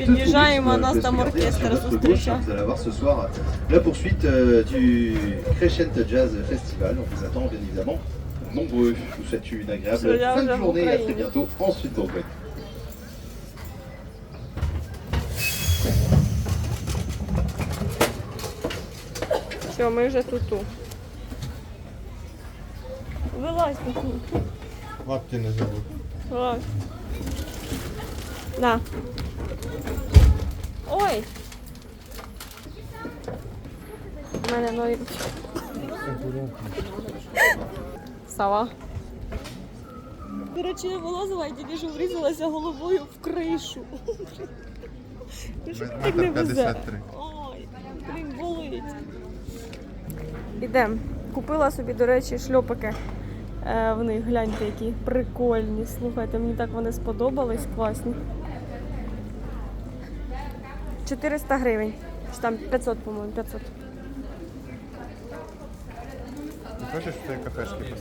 Під'їжджаємо, tourisme, нас je там laisse regarder оркестр sur votre gauche, зустрічає. Vous allez avoir ce soir la poursuite euh, du Crescent Jazz Festival. On vous attend bien évidemment nombreux. Je vous souhaite une agréable Soyez fin de là, journée et à vous très bientôt en Suite Bourgogne. Все, ми вже тут. Вилазь тут. Лапки не забудь. Вилазь. На. Ой. У мене ноги. Сова. Коротше, я вилазила і тільки що врізалася головою в кришу. Що так не везе? Ой, блін, болить. Ідемо. Купила собі, до речі, шльопики. Е, в них гляньте, які прикольні. Слухайте, мені так вони сподобались, класні. 400 гривень. Чи там 500, по-моєму, 500. Ти хочеш в цій кафешці